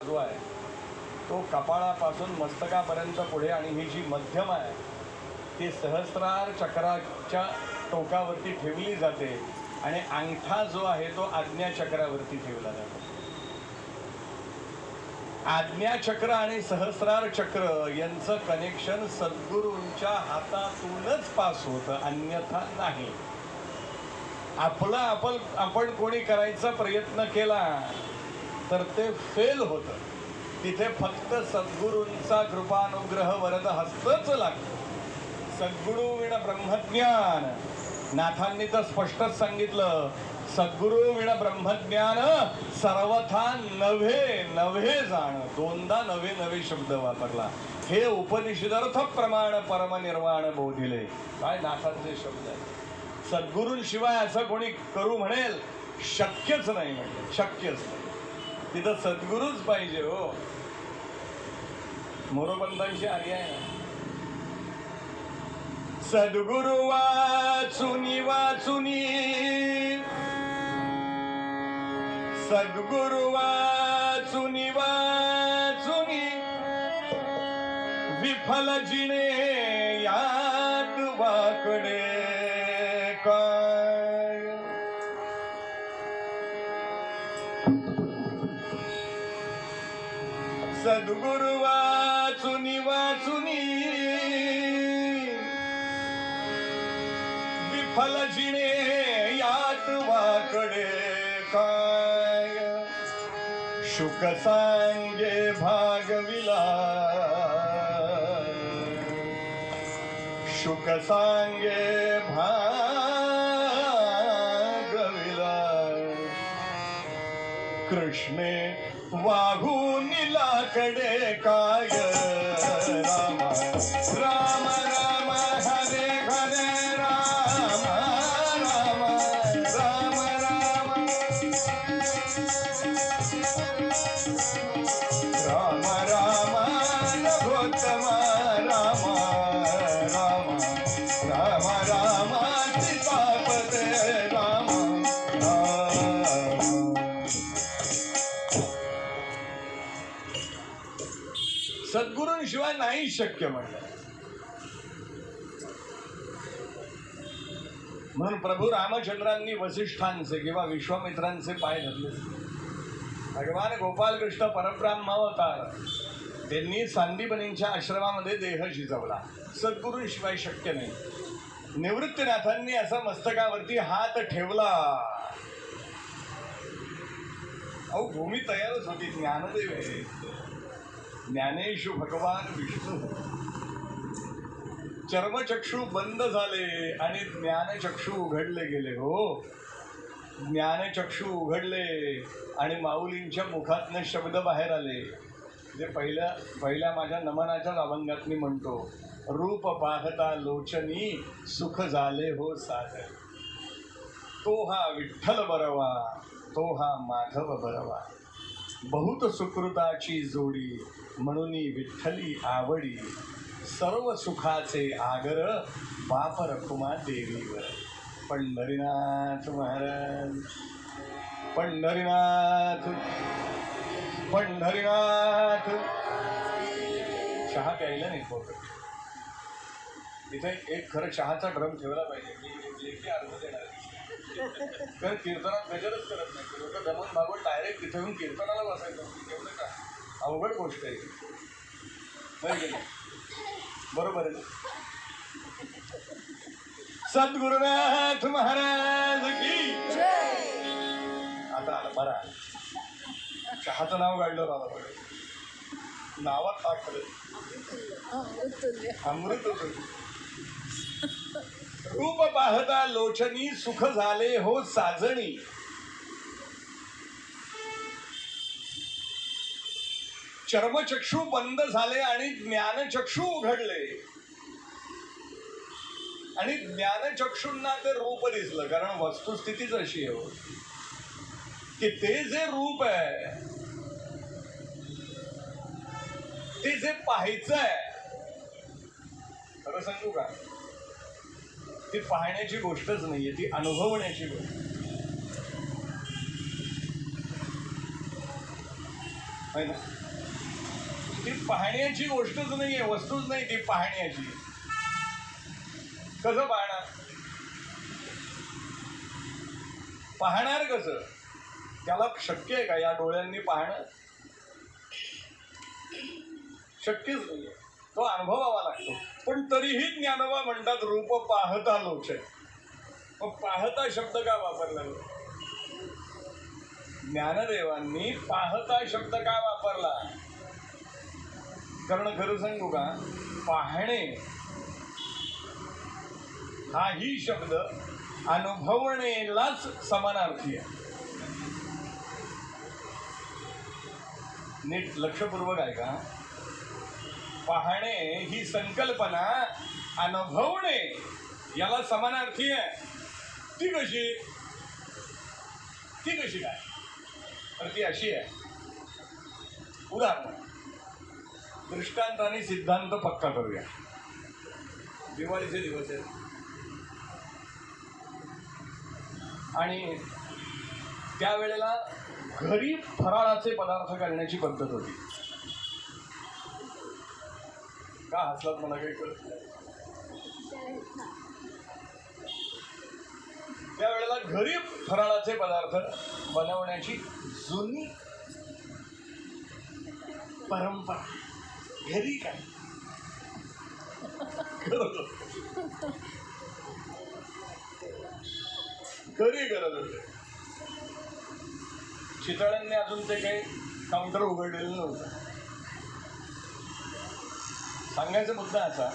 जो आहे. तो कपाळापासून मस्तकापर्यंत पुढे आणि ही जी मध्यम आहे ती सहस्रार चक्राच्या टोकावरती ठेवली जाते आणि अंगठा जो आहे तो आज्ञा चक्रावरती ठेवला जातो. आज्ञाचक्र आणि सहस्रार चक्र यांचं कनेक्शन सद्गुरूंच्या हातातूनच पास होतं अन्यथा नाही. आपलं आपण आपण कोणी करायचा प्रयत्न केला तर ते फेल होतं. तिथे फक्त सद्गुरूंचा कृपानुग्रह वरद हस्तच लागतो. सद्गुरू विण ब्रह्मज्ञान. नाथांनी तर स्पष्टच सांगितलं सद्गुरू विण ब्रह्मज्ञान सर्वथा नव्हे नव्हे जाण. दोनदा नवे नवे शब्द वापरला. हे उपनिषदर्थ प्रमाण परमनिर्वाण बोधिले. काय नाथांचे शब्द आहेत? सद्गुरूंशिवाय असं कोणी करू म्हणेल? शक्यच नाही म्हणजे शक्यच नाही. तिथं सद्गुरूच पाहिजे हो. मोरोबंदांची आली आहे. ना सद्गुरु वाचुनी वाचुनी सद्गुरु वाचुनी वाचुनी विफल जिणे यात वाकडे सद्गुरु वाचुनी वाचुनी. विफल जिणे यात वाकडे काय? शुक सांगे भागविला शुक सांगे भागविला कृष्णे वाहून कडे काय राम राम राम. शक्य म्हणलं म्हणून प्रभू रामचंद्रांनी वसिष्ठांचे किंवा विश्वामित्रांचे पाय धरले. भगवान गोपालकृष्ण परब्रह्म अवतार त्यांनी सांदीपनींच्या आश्रमामध्ये देह शिजवला. सद्गुरूंशिवाय शक्य नाही. निवृत्तीनाथांनी असा मस्तकावरती हात ठेवला. अहो भूमी तयारच होती ज्ञानदेव आहे. ज्ञानेशु भगवान विष्णू. चर्मचक्षु बंद झाले आणि ज्ञानचक्षु उघडले गेले हो. ज्ञानचक्षु उघडले आणि माऊलींच्या मुखातनं शब्द बाहेर आले. जे पहिल्या पहिल्या माझ्या नमनाच्या अभंगात मी म्हणतो रूप पाहता लोचनी सुख झाले हो सागर. तो हा विठ्ठल बरवा तो हा माधव बरवा. बहुत सुकृताची जोडी म्हणून विठ्ठली आवडी. सर्व सुखाचे आगर बाप रखुमा देवीवर. पंढरीनाथ महाराज पंढरीनाथ पंढरीनाथ. चहा प्यायला नाही फोटो इथे एक खरं चहाचा ड्रम ठेवला पाहिजे. की अर्थ देणार कारण कीर्तनात गजरच करत नाही लोक दमन भागवत डायरेक्ट तिथे येऊन कीर्तनाला बसायचं एवढं का अवघड गोष्ट आहे नाही? बरोबर आहे? सद्गुरुनाथ महाराज की आता आलं बरं. चहाचं नाव काढलं बाबा बरं नावात टाकलं अमृत होतं. रूप पाहता लोचनी सुख झाले हो साजणी. चर्मचक्षु बंद झाले आणि ज्ञानचक्षु उघडले. आणि ज्ञानचक्षूंना ते रूप दिसलं कारण वस्तुस्थितीच अशी आहे हो. की ते जे रूप आहे ते जे पाहायचं आहे. खरं सांगू का? ती पाहण्याची गोष्टच नाहीये ती अनुभवण्याची गोष्ट. है ना? ती पाहण्याची गोष्टच नाहीये वस्तूच नाही ती पाहण्याची. कसं पाहणार? पाहणार कसं? त्याला शक्य आहे का या डोळ्यांनी पाहणं? शक्यच नाहीये. तो अनुभवावा लागतो. पण तरीही ज्ञानोबा म्हणतात रूप पाहता लोचे. मग पाहता शब्द का वापरला ज्ञानदेवांनी पाहता शब्द का वापरला? कारण खरं सांगू का? पाहणे हाही शब्द अनुभवणेलाच समानार्थी आहे. नीट लक्षपूर्वक आहे का पाहणे ही संकल्पना अनुभवणे याला समानार्थी आहे. ती कशी? ती कशी काय? तर ती अशी आहे. उदाहरण. दृष्टांत आणि सिद्धांत पक्का करूया. दिवाळीचे दिवस आहेत. आणि त्यावेळेला घरी फराळाचे पदार्थ करण्याची पद्धत होती. का हसलात मला काही कळत नाही. त्यावेळेला घरी फराळाचे पदार्थ बनवण्याची जुनी परंपरा. घरी काय? करत घरी करत होते. चितळ्यांनी अजून ते काही काउंटर उघडलेलं नव्हतं. सांगायचा मुद्दा असा.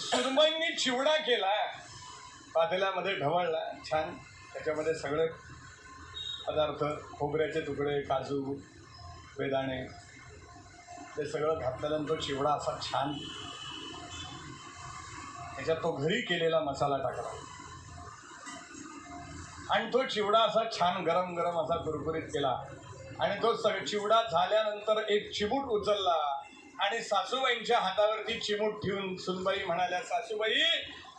सुरमईंनी चिवडा केला पातेल्यामध्ये ढवळला छान. त्याच्यामध्ये सगळे पदार्थ खोबऱ्याचे तुकडे काजू बेदाणे ते सगळं घातल्यानंतर चिवडा असा छान. त्याच्यात तो घरी केलेला मसाला टाकला. आणि तो चिवडा असा छान गरम गरम असा कुरकुरीत केला. आणि तो सग चिवडा झाल्यानंतर एक चिमूट उचलला. आणि सासूबाईंच्या हातावरती चिमूट ठेवून सुनबाई म्हणाल्या सासूबाई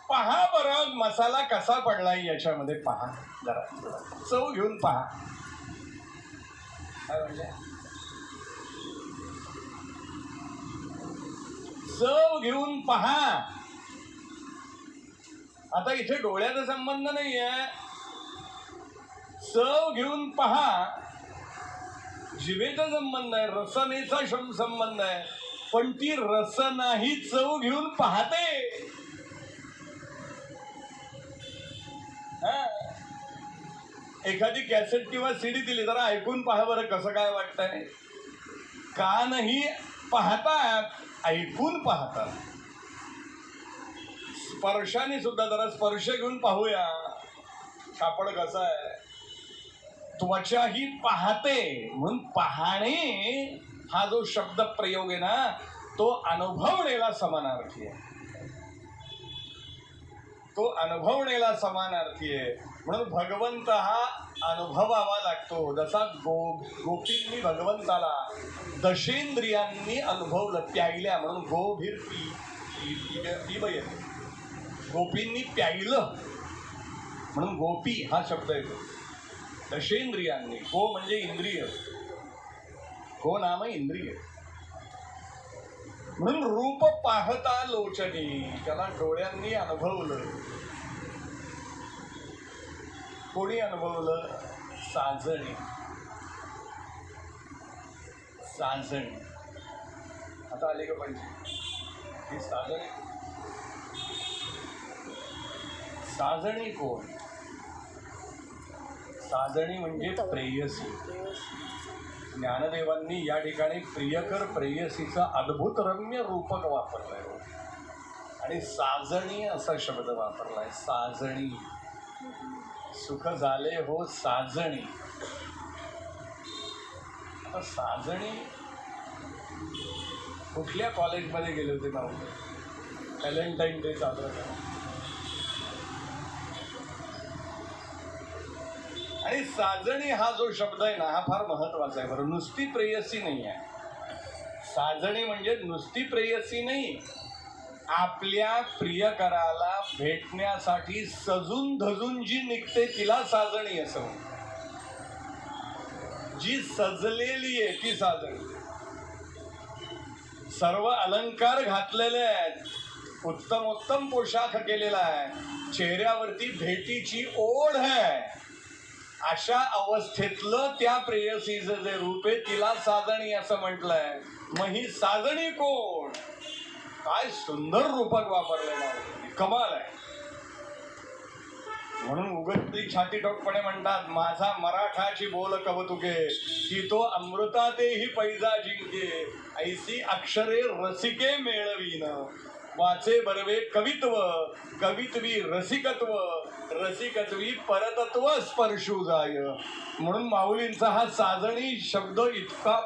पहा बरं मसाला कसा पडलाय याच्यामध्ये पहा जरा. चव घेऊन पहा. चव घेऊन पहा. आता इथे डोळ्याचा संबंध नाही आहे चव घेऊन पहा. जिवेचा संबंध आहे रसनेचा संबंध आहे. पण ती रस नाही चव घेऊन पाहते. हा. एखादी कॅसेट किंवा सीडी दिली जरा ऐकून पहा बरं कसं काय वाटतंय. कानही पाहतात ऐकून पाहतात. स्पर्शाने सुद्धा जरा स्पर्श घेऊन पाहूया. कापड कसं आहे? त्वचा ही पाहते म्हणून पाहणे हा जो शब्द प्रयोग आहे ना तो अनुभवणेला समानार्थी आहे. तो अनुभवणेला समानार्थी आहे. म्हणून भगवंत हा अनुभवावा लागतो. जसा गो गोपींनी भगवंताला दशेंद्रियांनी अनुभवलं प्यायल्या म्हणून गोभीर पी पी. गोपींनी प्यायलं म्हणून गोपी हा शब्द येतो. दशेंद्रियांनी गो म्हणजे इंद्रिय. गो नाम इंद्रिय. म्हणून रूप पाहता लोचनी त्याला डोळ्यांनी अनुभवलं. कोणी अनुभवलं? साजणी. साजणी. आता आली का पाहिजे ही साजणी. साजणी कोण? साजणी म्हणजे प्रेयसी. ज्ञानदेवांनी या ठिकाणी प्रियकर प्रेयसीचं अद्भुत रम्य रूपक वापरलंय. हो. आणि साजणी असा शब्द वापरलाय साजणी. सुख झाले हो साजणी. आता साजणी कुठल्या कॉलेजमध्ये गेले होते भाऊ? व्हॅलेंटाईन डे चालू करा आणि साजणी हा जो शब्द आहे ना हा फार महत्त्वाचा आहे. बरं नुसती प्रेयसी नाही आहे. साजणी म्हणजे नुसती प्रेयसी नाही. आपल्या प्रियकराला भेटण्यासाठी सजून धजून जी निघते तिला साजणी असं जी सजलेली आहे ती साजणी. सर्व अलंकार घातलेले आहेत. उत्तम उत्तम पोशाख केलेला आहे. चेहऱ्यावरती भेटीची ओढ आहे. अशा अवस्थेतलं त्या प्रेयसीचं जे रूप आहे तिला साजणी असं म्हटलंय. मग ही साजणी कोण? काय सुंदर रूपक वापरलेलं आहे कमाल आहे. म्हणून उगतली छाती टोकपणे म्हणतात माझा मराठाची बोल कवतुके की तो अमृतातेही पैजा जिंके ऐसी अक्षरे रसिके मेळवीन. वाचे बरवे कवित्व कवित्वी रसिकत्व रसिकत्वी परतत्व स्पर्शू जाय म्हणून माऊलींचा हा साजणी शब्द इतका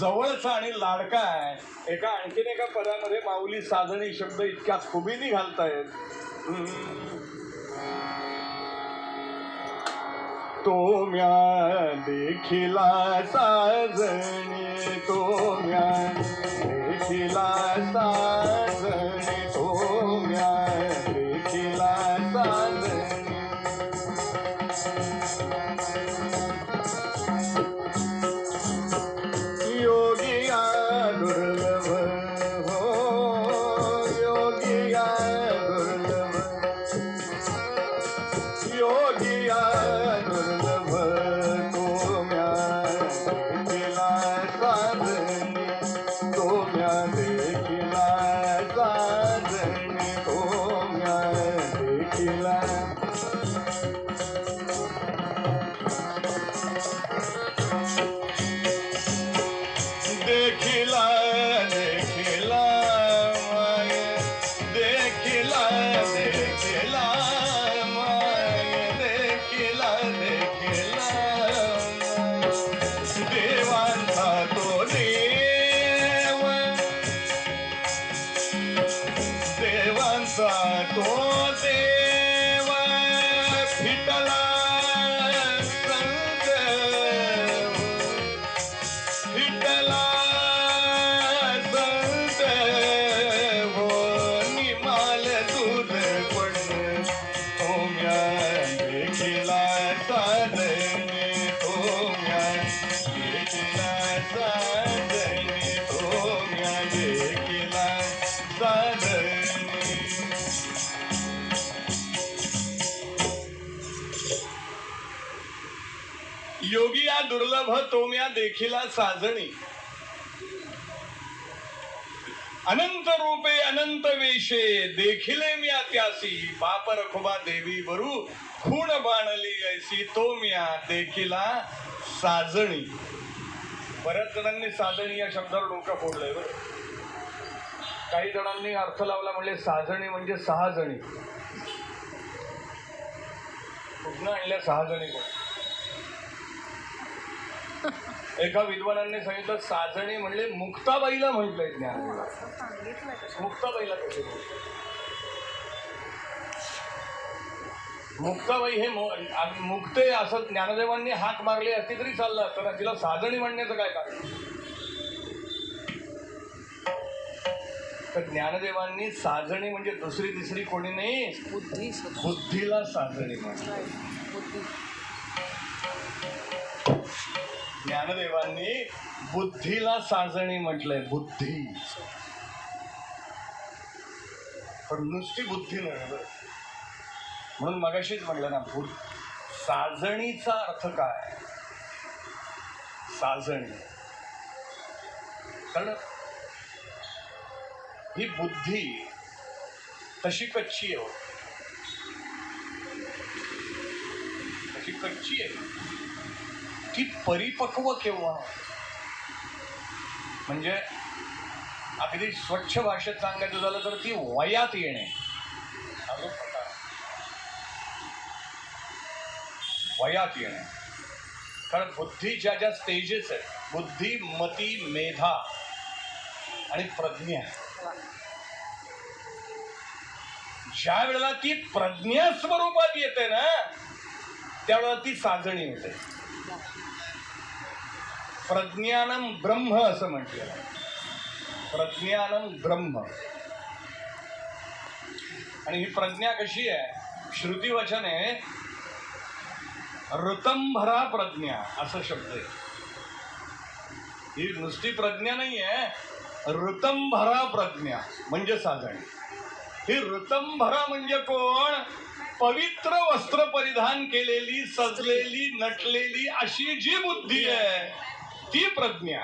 जवळचा आणि लाडका आहे. एका आणखीन एका पदामध्ये माऊली साजणी शब्द इतक्या खुबीने घालतायत. तो म्या देखिला साजणी तो म्या देखिला साजणी योगी या दुर्लभ तोम्या देखिला साजणी. अनंत रूपे अनंत वेशे देखिले म्या त्यासी बाप रखुबा देवी बरू खूण बाणली ऐसी तोम्या देखिला साजणी. बऱ्याच जणांनी साजणी या शब्दावर डोकं फोडलंय बरं. काही जणांनी अर्थ लावला म्हणजे साजणी म्हणजे सहा जणी. कुठनं आणल्या सहा जणी कोण? एका विद्वानांनी सांगितलं साजणी म्हणजे मुक्ताबाईला म्हटलंय ज्ञान. का मुक्ताबाईला कसे मुक्ताबाई हे मुक्ते असं ज्ञानदेवांनी हाक मारली असती तरी चाललं असतं ना तिला साजणी म्हणण्याचं काय कारण? तर ज्ञानदेवांनी साजणी म्हणजे दुसरी तिसरी कोणी नाही बुद्धीला साजणी. बुद्धी. ज्ञानदेवांनी बुद्धीला साजणी म्हटलंय बुद्धी. पण नुसती बुद्धी नाही म्हणून मगाशीच म्हटलं ना बुद्ध साजणीचा अर्थ काय? साजणी. कारण ही बुद्धी तशी कच्ची आहे हो. तशी कच्ची आहे. ती परिपक्व केव्हा? म्हणजे अगदी स्वच्छ भाषेत सांगायचं झालं तर ती वयात येणे. वयात येणे. कारण बुद्धीच्या ज्या स्टेजेस आहेत बुद्धी मती मेधा आणि प्रज्ञा. ज्या वेळेला ती प्रज्ञा स्वरूपात येते ना त्यावेळेला ती साजणी होते. प्रज्ञानम ब्रह्म असं म्हटलेलं आहे. प्रज्ञानम ब्रह्म. आणि ही प्रज्ञा कशी आहे? श्रुतीवचन आहे ऋतंभरा प्रज्ञा असं शब्द आहे. ही नुसती प्रज्ञा नाही आहे ऋतंभरा प्रज्ञा म्हणजे साधन. ही ऋतंभरा म्हणजे कोण? पवित्र वस्त्र परिधान केलेली सजलेली नटलेली अशी जी बुद्धी आहे ती प्रज्ञा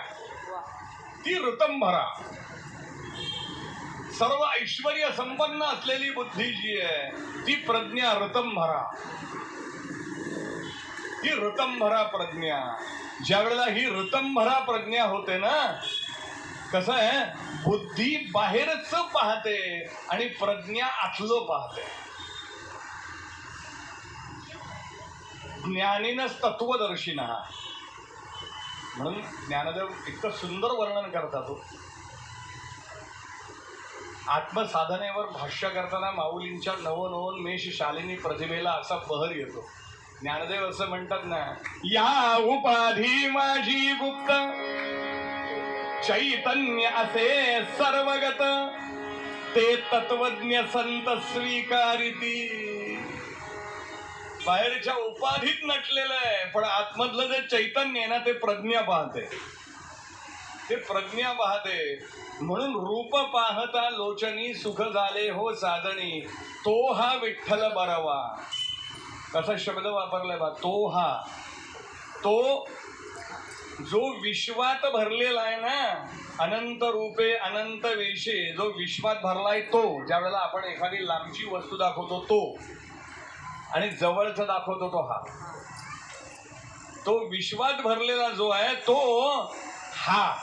ती ऋतंभरा. सर्व ऐश्वर संपन्न असलेली बुद्धी जी आहे ती प्रज्ञा ऋतंभरा. ही ऋतंभरा प्रज्ञा. ज्या वेळेला ही ऋतंभरा प्रज्ञा होते ना कसं आहे बुद्धी बाहेरच पाहते आणि प्रज्ञा आतलं पाहते. ज्ञानीनच तत्वदर्शिना. म्हणून ज्ञानदेव इतकं सुंदर वर्णन करतात हो. आत्मसाधनेवर भाष्य करताना माऊलींच्या नवनवोन्मेष शालिनी प्रतिभेला असा बहर येतो. ज्ञानदेव असं म्हणतात ना या उपाधी माझी गुप्त चैतन्य असे सर्वगत ते तत्वज्ञ संत स्वीकारिती. बाहेरच्या उपाधीत नटलेलं आहे. पण आतमधलं जे चैतन्य आहे ना ते प्रज्ञा पाहते. ते प्रज्ञा पाहते. म्हणून रूप पाहता लोचनी सुख झाले हो साधणी तो हा विठ्ठल बरवा. कसा शब्द वापरलाय बा? तो हा. तो जो विश्वात भरलेला आहे ना अनंत रूपे अनंत वेशे जो विश्वात भरलाय तो ज्या वेळेला आपण एखादी लांबची वस्तू दाखवतो तो. आणि जवळचा दाखवतो तो हा. तो विश्वात भरलेला जो आहे तो हा.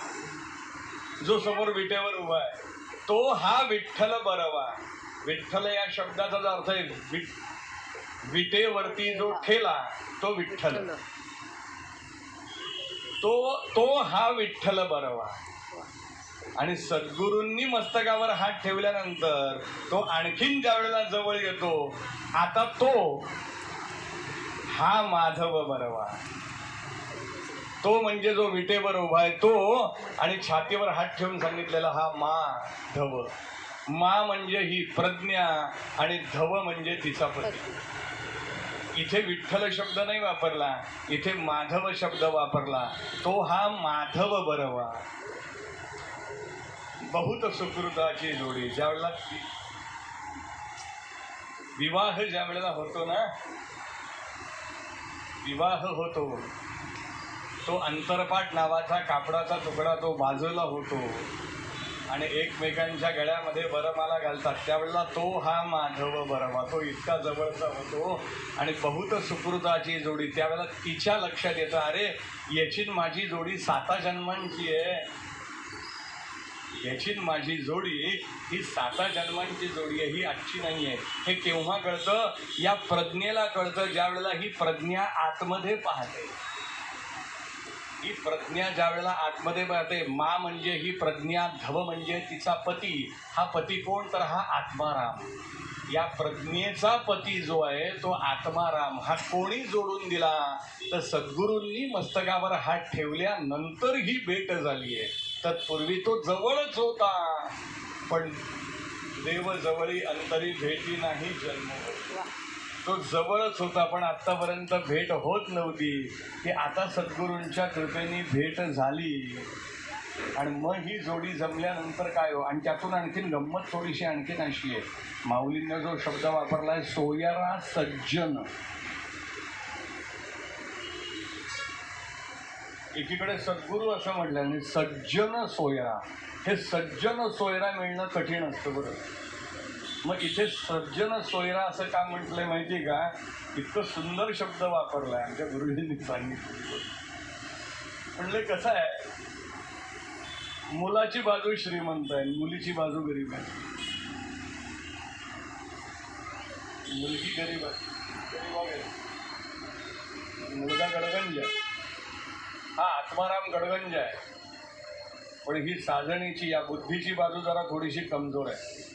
जो समोर विटेवर उभा आहे तो हा विठ्ठल बरवा. विठ्ठल या शब्दाचा जो अर्थ आहे विट विटेवरती जो ठेला तो विठ्ठल. तो तो हा विठ्ठल बरवा. आणि सद्गुरूंनी मस्तकावर हात ठेवल्यानंतर तो आणखीन ज्या वेळेला जवळ येतो आता तो हा माधव बरवा. तो म्हणजे जो विटेवर उभा आहे तो आणि छातीवर हात ठेवून सांगितलेला हा मा धव मा म्हणजे ही प्रज्ञा आणि धव म्हणजे तिचा पती. इथे विठ्ठल शब्द नाही वापरला इथे माधव शब्द वापरला. तो हा माधव बरवा. बहुत सुकृताची जोडी. ज्या वेळेला विवाह ज्या वेळेला होतो ना विवाह होतो. तो अंतरपाठ नावाचा कापडाचा तुकडा तो बाजूला होतो. आणि एकमेकांच्या गळ्यामध्ये बरमाला घालतात. त्यावेळेला तो हा माधव बरमा तो इतका जवळचा होतो आणि बहुत सुकृताची जोडी. त्यावेळेला तिच्या लक्षात येतं अरे याची माझी जोडी साता जन्मांची आहे. याची माझी जोडी ही साता जन्मांची जोडी आहे ही आजची नाही आहे. हे केव्हा कळतं? या प्रज्ञेला कळतं ज्या वेळेला ही प्रज्ञा आतमध्ये पाहते. ही प्रज्ञा ज्या वेळेला आतमध्ये पाहते मा म्हणजे ही प्रज्ञा धव म्हणजे तिचा पती. हा पती कोण? तर हा आत्माराम. या प्रज्ञेचा पती जो आहे तो आत्माराम. हा कोणी जोडून दिला? तर सद्गुरूंनी मस्तकावर हात ठेवल्यानंतर ही भेट झाली आहे. तत्पूर्वी तो जवळच होता. पण देव जवळी अंतरी भेटी नाही जन्म तो जवळच होता पण आत्तापर्यंत भेट होत नव्हती. की आता सद्गुरूंच्या कृपेने भेट झाली. आणि मग ही जोडी जमल्यानंतर काय हो? आणि त्यातून आणखीन गंमत थोडीशी आणखीन अशी आहे. माऊलींना जो शब्द वापरला आहे सोयरा सज्जन. एकीकडे सद्गुरू असं म्हटलं आणि सज्जन सोयरा हे सज्जन सोयरा मिळणं कठीण असतं बरं. मग इथे सज्जन सोयरा असं का म्हटलंय माहिती का? इतकं सुंदर शब्द वापरलाय आमच्या गुरुजींनी सांगितलं. म्हणले कसं आहे? मुलाची बाजू श्रीमंत आहे मुलीची बाजू गरीब आहे. मुलगी गरीब आहे. गरीब आहे. मुलगा गडगंज आहे. हा आत्माराम गडगंज आहे. पण ही साजणीची या बुद्धीची बाजू जरा थोडीशी कमजोर आहे.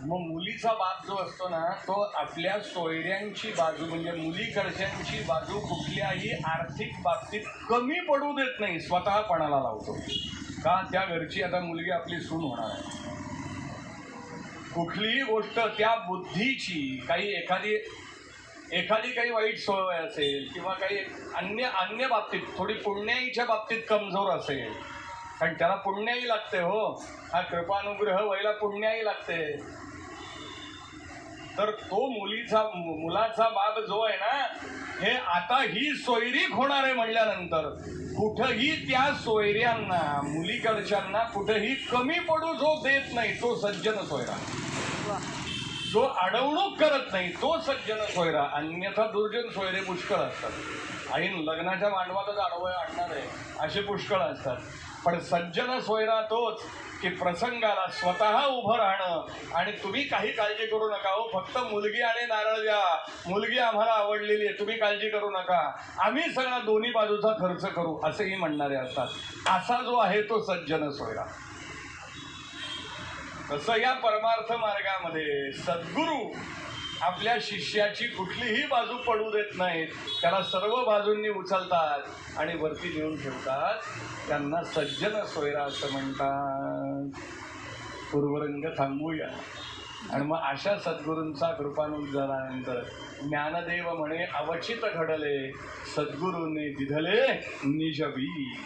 मग मुलीचा बाप जो असतो ना तो आपल्या सोयऱ्यांची बाजू म्हणजे मुलीकडच्यांची बाजू कुठल्याही आर्थिक बाबतीत कमी पडू देत नाही स्वतःपणाला लावतो. का? त्या घरची आता मुलगी आपली सून होणार आहे. कुठलीही गोष्ट त्या बुद्धीची काही एखादी एखादी काही वाईट सोय असेल किंवा काही अन्य अन्य बाबतीत थोडी पुण्याईच्या बाबतीत कमजोर असेल कारण त्याला पुण्याही लागते हो. हा कृपानुग्रह व्हायला पुण्याही लागते. तर तो मुलीचा मुलाचा बाब जो आहे ना हे आता ही सोयरीक होणार आहे म्हणल्यानंतर कुठंही त्या सोयऱ्यांना मुलीकडच्यांना कुठेही कमी पडू जो देत नाही तो सज्जन सोयरा. जो अडवणूक करत नाही तो सज्जन सोयरा अन्यथा दुर्जन सोयरे पुष्कळ असतात. आणि लग्नाच्या मांडवातच आडवं आणणार आहे असे पुष्कळ असतात. पण सज्जन सोयरा तोच की प्रसंगाला स्वतः उभं राहणं. आणि तुम्ही काही काळजी करू नका हो फक्त मुलगी आणि नारळ द्या. मुलगी आम्हाला आवडलेली आहे तुम्ही काळजी करू नका. आम्ही सगळा दोन्ही बाजूचा खर्च करू असेही म्हणणारे असतात. असा जो आहे तो सज्जन सोयरा. तसं या परमार्थ मार्गामध्ये सद्गुरू आपल्या शिष्याची कुठलीही बाजू पडू देत नाहीत. त्याला सर्व बाजूंनी उचलतात आणि वरती नेऊन ठेवतात. त्यांना सज्जन सोयरा असं म्हणतात. पूर्वरंग थांबूया. आणि मग अशा सद्गुरूंचा कृपानुग झाल्यानंतर ज्ञानदेव म्हणे अवचित घडले सद्गुरूने दिधले निजबी